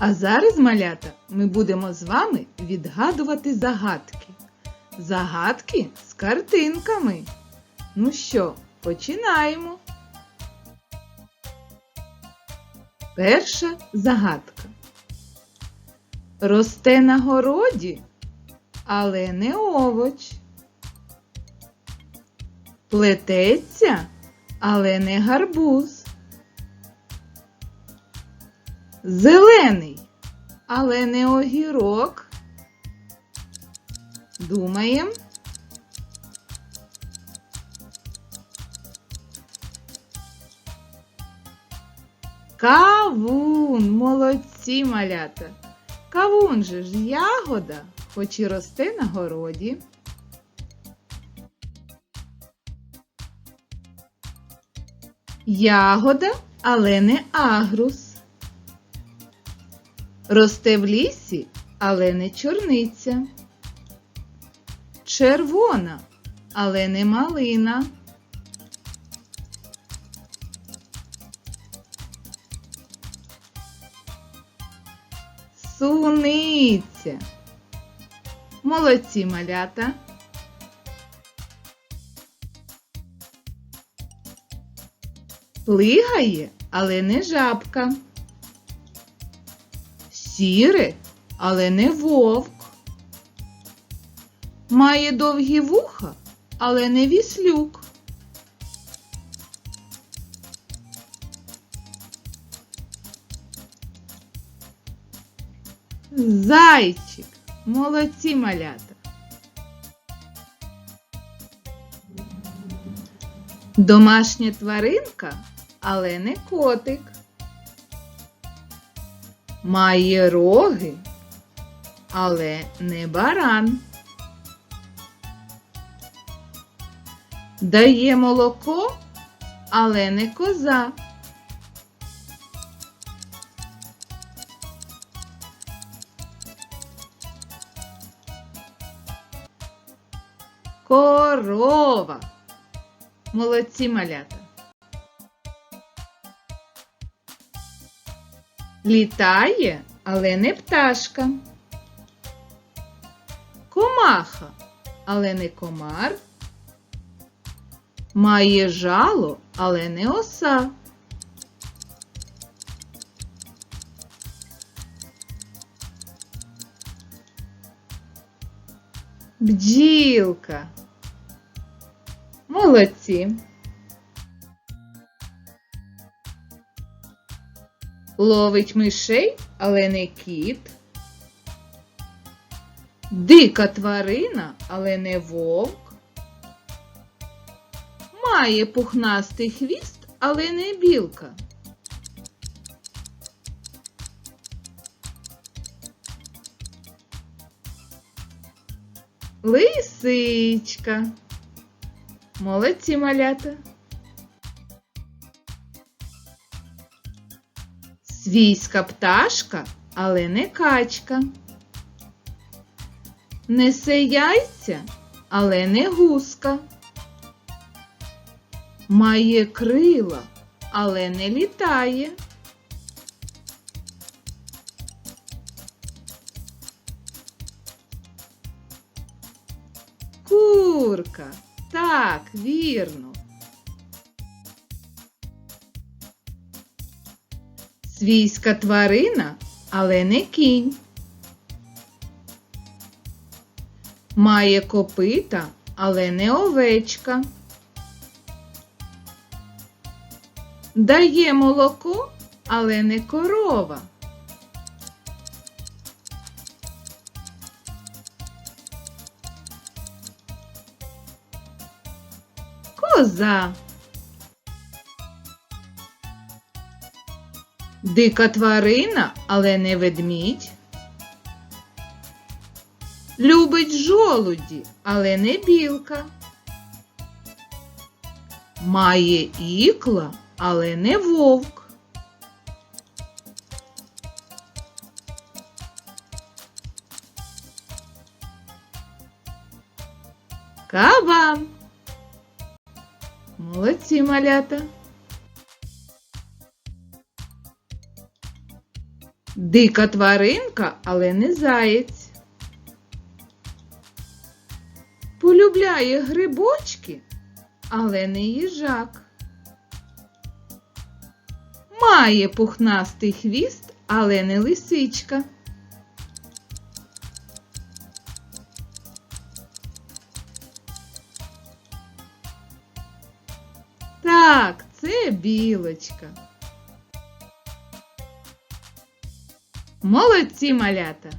А зараз, малята, ми будемо з вами відгадувати загадки. Загадки з картинками. Ну що, починаємо. Перша загадка. Росте на городі, але не овоч. Плететься, але не гарбуз. Зелений, але не огірок. Думаєм. Кавун, молодці малята. Кавун же ж ягода, хоч і росте на городі. Ягода, але не агрус. Росте в лісі, але не чорниця. Червона, але не малина. Суниця. Молодці малята. Плигає, але не жабка. Сіре, але не вовк. Має довгі вуха, але не віслюк. Зайчик, молодці малята. Домашня тваринка, але не котик. Має роги, але не баран. Дає молоко, але не коза. Корова. Молодці малята. Літає, але не пташка. Комаха, але не комар. Має жало, але не оса. Бджілка. Молодці. Ловить мишей, але не кіт. Дика тварина, але не вовк. Має пухнастий хвіст, але не білка. Лисичка. Молодці малята. Свійська пташка, але не качка. Несе яйця, але не гуска. Має крила, але не літає. Курка. Так, вірно. Свійська тварина, але не кінь. Має копита, але не овечка. Дає молоко, але не корова. Коза. Дика тварина, але не ведмідь. Любить жолуді, але не білка. Має ікла, але не вовк. Кабан. Молодці малята. Дика тваринка, але не заєць. Полюбляє грибочки, але не їжак. Має пухнастий хвіст, але не лисичка. Так, це білочка. Молодці малята!